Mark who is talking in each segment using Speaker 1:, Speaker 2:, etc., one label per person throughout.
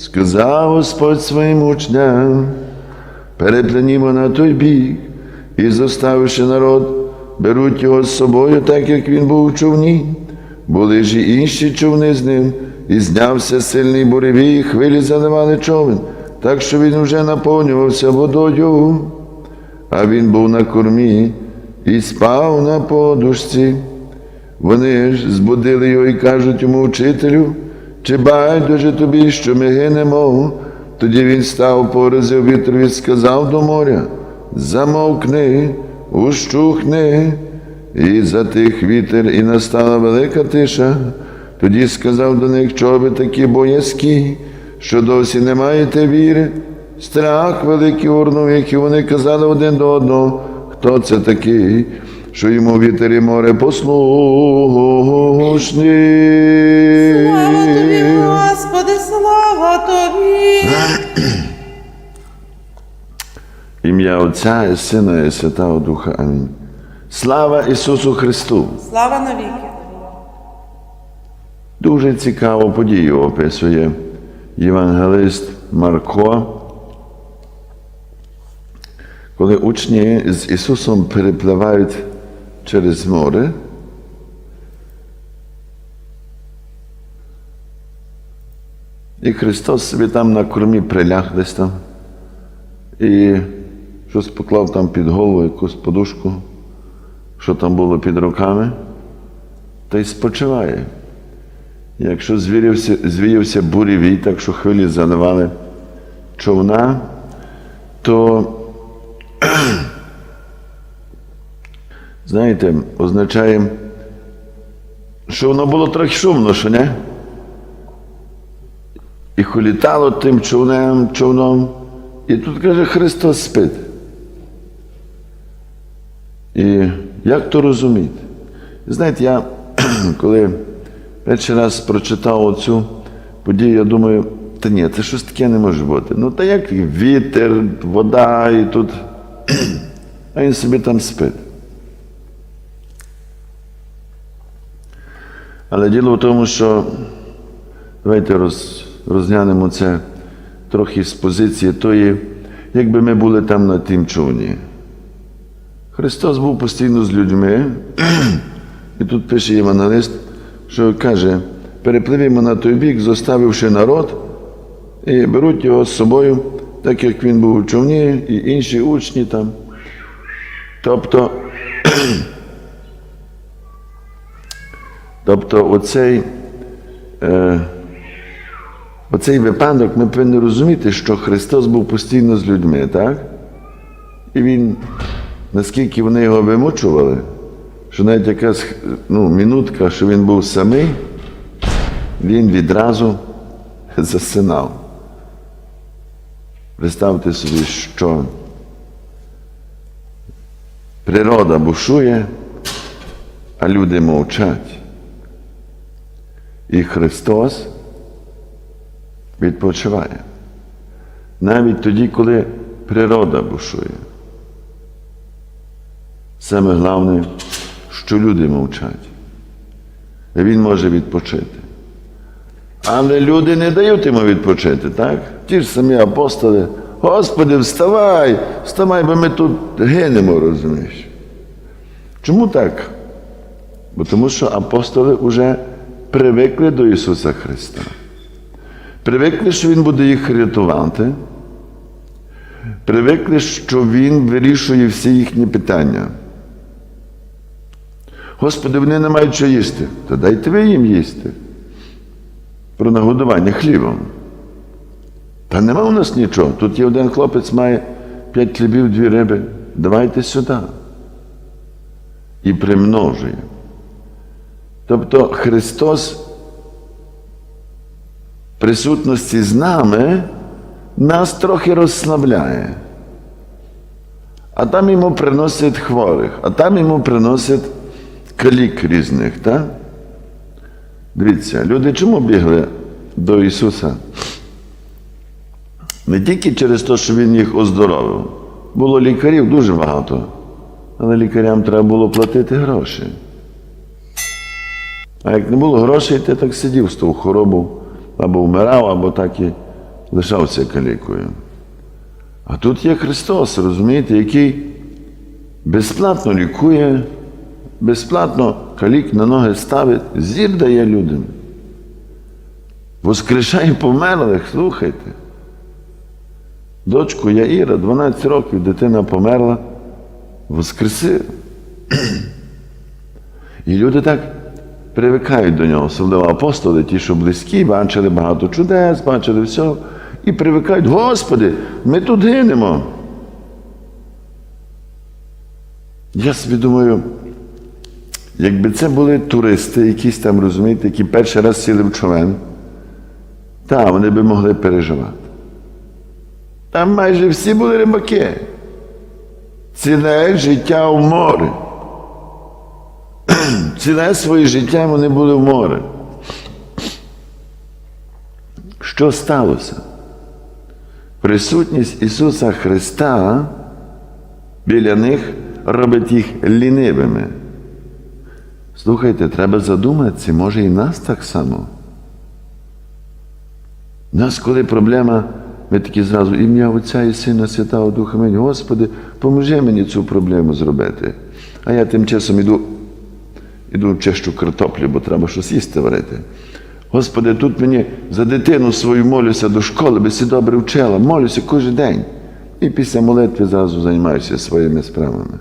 Speaker 1: сказав Господь своїм учням, перепланімо на той бік, і, заставивши народ, беруть його з собою, так як він був у човні. Були ж і інші човни з ним, і знявся сильний буревій, і хвилі заливали човен, так що він уже наповнювався водою. А він був на кормі і спав на подушці. Вони ж збудили його і кажуть йому, учителю, чи байдуже тобі, що ми гинемо? Тоді він став, поразив вітрові, сказав до моря, замовкни, ущухни, і затих вітер, і настала велика тиша. Тоді сказав до них, чого ви такі боязкі, що досі не маєте віри. Страх великий їх, і вони казали один до одного, хто це такий, що йому вітер і море послушні.
Speaker 2: Слава тобі, Господи, слава тобі.
Speaker 1: Ім'я Отця і Сина і Святого Духа. Амінь. Слава Ісусу Христу!
Speaker 2: Слава навіки.
Speaker 1: Дуже цікаву подію описує євангелист Марко, коли учні з Ісусом перепливають через море. І Христос собі там на кормі приляг десь там і щось поклав там під голову якусь подушку, що там було під руками, та й спочиває. Якщо звірився, звіявся буревій, так що хвилі заливали човна, то, знаєте, означає, що воно було трохи шумно, що не? І холітало тим човнем, човном. І тут каже, Христос спить. І як то розуміти? Знаєте, я коли перший раз прочитав оцю подію, я думаю, та ні, це щось таке не може бути. Ну, та як вітер, вода і тут. А він собі там спить. Але діло в тому, що давайте роз, розглянемо це трохи з позиції тої, якби ми були там на тім човні. Христос був постійно з людьми, і тут пише євангелист, що каже, перепливімо на той бік, зоставивши народ, і беруть його з собою, так як він був у човні, і інші учні там. Тобто, тобто оцей, е, оцей випадок ми повинні розуміти, що Христос був постійно з людьми, так? І Він, наскільки вони його вимучували, що навіть якась ну, минутка, що він був самий, він відразу засинав. Представте собі, що природа бушує, а люди мовчать. І Христос відпочиває. Навіть тоді, коли природа бушує. Саме головне, що люди мовчать. Він може відпочити. Але люди не дають йому відпочити, так? Ті ж самі апостоли. Господи, вставай, вставай, бо ми тут гинемо, розумієш. Чому так? Бо тому що апостоли вже привикли до Ісуса Христа. Привикли, що Він буде їх рятувати. Привикли, що Він вирішує всі їхні питання. Господи, вони не мають що їсти. То дайте ви їм їсти. Про нагодування хлібом. Та нема у нас нічого. Тут є один хлопець, має п'ять хлібів, дві риби. Давайте сюди. І примножує. Тобто Христос в присутності з нами нас трохи розслабляє. А там йому приносять хворих, а там йому приносять калік різних. Так? Дивіться, люди чому бігли до Ісуса? Не тільки через те, що Він їх оздоровив. Було лікарів дуже багато, але лікарям треба було платити гроші. А як не було грошей, ти так сидів з того хворобу, або вмирав, або так і лишався калікою. А тут є Христос, розумієте, який безплатно лікує, безплатно калік на ноги ставить, зір дає людям. Воскрешає померлих, слухайте. Дочку Яїра, 12 років, дитина померла, воскресив. І люди так привикають до нього, особливо апостоли, ті, що близькі, бачили багато чудес, бачили все. І привикають, Господи, ми тут гинемо. Я собі думаю, якби це були туристи, якісь там, розумієте, які перший раз сіли в човен, та вони би могли переживати. Там майже всі були рибаки. Ціле життя в морі. Ціле своє життя вони були в морі. Що сталося? Присутність Ісуса Христа біля них робить їх лінивими. Слухайте, треба задуматися, може і нас так само. Нас, коли проблема, ми такі зразу ім'я Отця і Сина Святого Духа Мені, Господи, поможи мені цю проблему зробити. А я тим часом іду, іду чищу картоплю, бо треба щось їсти варити. Господи, тут мені за дитину свою молюся до школи, би си добре вчила, молюся кожен день. І після молитви зразу займаюся своїми справами.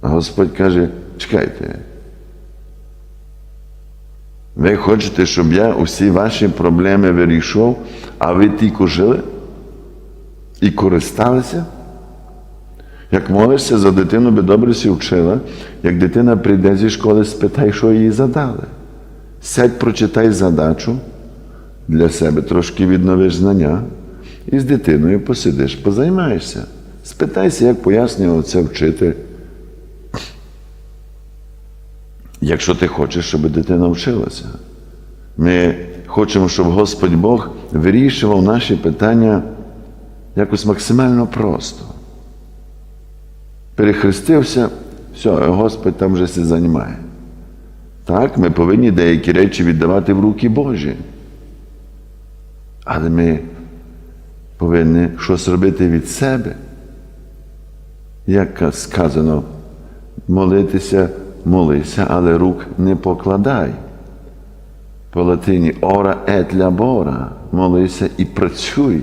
Speaker 1: А Господь каже, чекайте. Ви хочете, щоб я усі ваші проблеми вирішував, а ви тільки жили і користалися? Як молишся за дитину, би добре сі вчила, як дитина прийде зі школи, спитай, що їй задали. Сядь, прочитай задачу для себе, трошки відновиш знання, і з дитиною посидиш, позаймаєшся. Спитайся, як пояснював це вчитель. Якщо ти хочеш, щоб дитина вчилася. Ми хочемо, щоб Господь Бог вирішував наші питання якось максимально просто. Перехрестився, все, Господь там вже все займає. Так, ми повинні деякі речі віддавати в руки Божі. Але ми повинні щось робити від себе. Як сказано, молитися, молися, але рук не покладай. По латині ора et labora, молися і працюй.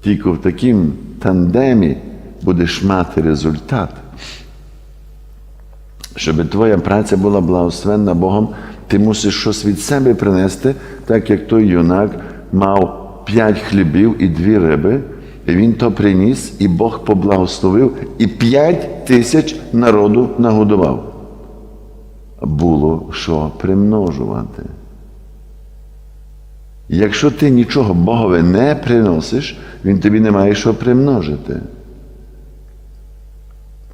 Speaker 1: Тільки в такому тандемі будеш мати результат. Щоб твоя праця була благословенна Богом, ти мусиш щось від себе принести, так як той юнак мав п'ять хлібів і дві риби, і він то приніс, і Бог поблагословив, і п'ять тисяч народу нагодував. Було що примножувати. Якщо ти нічого Богові не приносиш, він тобі не має що примножити.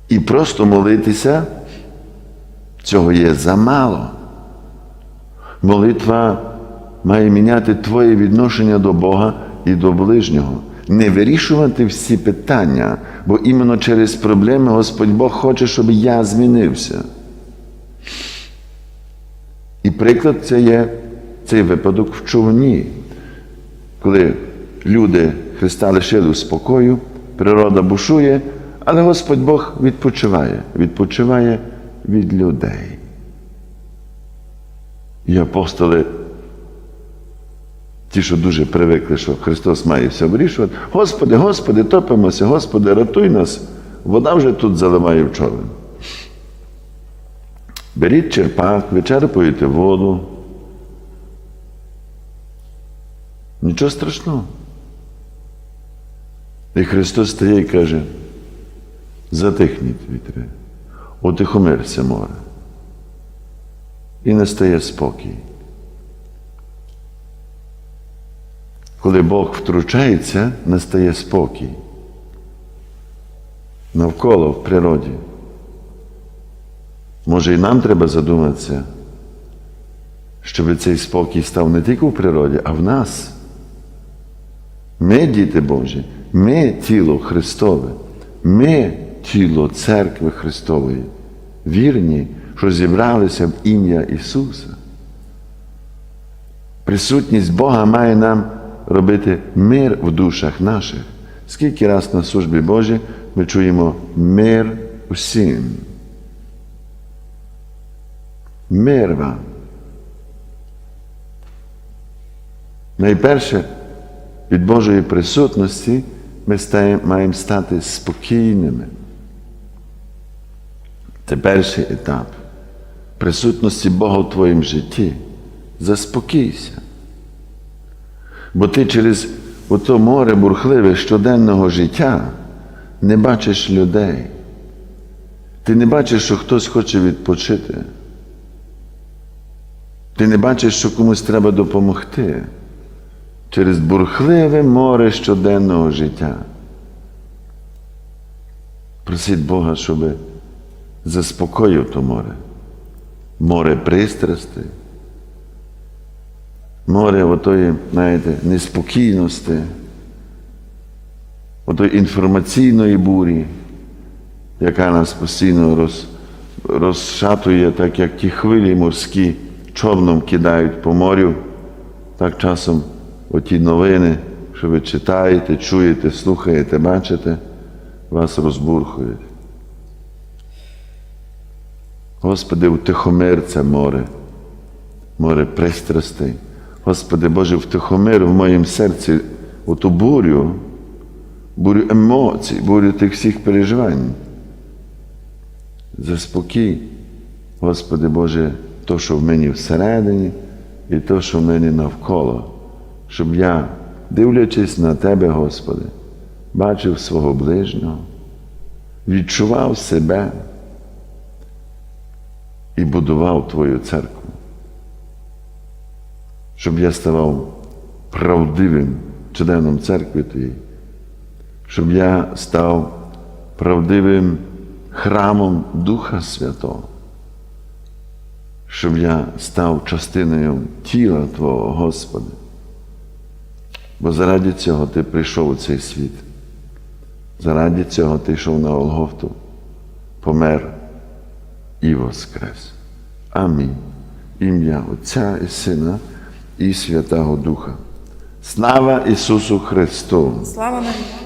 Speaker 1: І просто молитися цього є замало. Молитва має міняти твоє відношення до Бога і до ближнього. Не вирішувати всі питання, бо іменно через проблеми Господь Бог хоче, щоб я змінився. І приклад це є цей випадок в човні, коли люди Христа лишили у спокою, природа бушує, але Господь Бог відпочиває, відпочиває від людей. І апостоли, ті, що дуже привикли, що Христос має все вирішувати, Господи, Господи, топимося, Господи, рятуй нас, вода вже тут заливає в човен. Беріть черпак, вичерпуєте воду. Нічого страшного. І Христос стає і каже, затихніть вітри, утихомирся море. І настає спокій. Коли Бог втручається, настає спокій. Навколо в природі. Може, і нам треба задуматися, щоб цей спокій став не тільки в природі, а в нас. Ми, діти Божі, ми тіло Христове, ми тіло церкви Христової, вірні, що зібралися в ім'я Ісуса. Присутність Бога має нам робити мир в душах наших. Скільки раз на службі Божій ми чуємо мир усім. Мир вам. Найперше, від Божої присутності ми маємо стати спокійними. Це перший етап присутності Бога в твоєму житті. Заспокійся. Бо ти через ото море бурхливе щоденного життя не бачиш людей. Ти не бачиш, що хтось хоче відпочити. Ти не бачиш, що комусь треба допомогти через бурхливе море щоденного життя. Просіть Бога, щоб заспокоїв то море. Море пристрастей, море отої, знаєте, неспокійності, отої інформаційної бурі, яка нас постійно роз, розшатує, так як ті хвилі морські човном кидають по морю, так часом оті новини, що ви читаєте, чуєте, слухаєте, бачите, вас розбурхують. Господи, утихомир це море, море пристрастей. Господи Боже, втихомир в моєму серці оту бурю, бурю емоцій, бурю тих всіх переживань. Заспокій, Господи Боже, то, що в мені всередині, і то, що в мені навколо, щоб я, дивлячись на Тебе, Господи, бачив свого ближнього, відчував себе і будував Твою церкву, щоб я ставав правдивим членом церкви Твоєї, щоб я став правдивим храмом Духа Святого, щоб я став частиною тіла Твого, Господи. Бо заради цього Ти прийшов у цей світ. Заради цього ти йшов на Голгофту, помер і воскрес. Амінь. Ім'я Отця і Сина і Святого Духа. Слава Ісусу Христу!
Speaker 2: Слава навіки.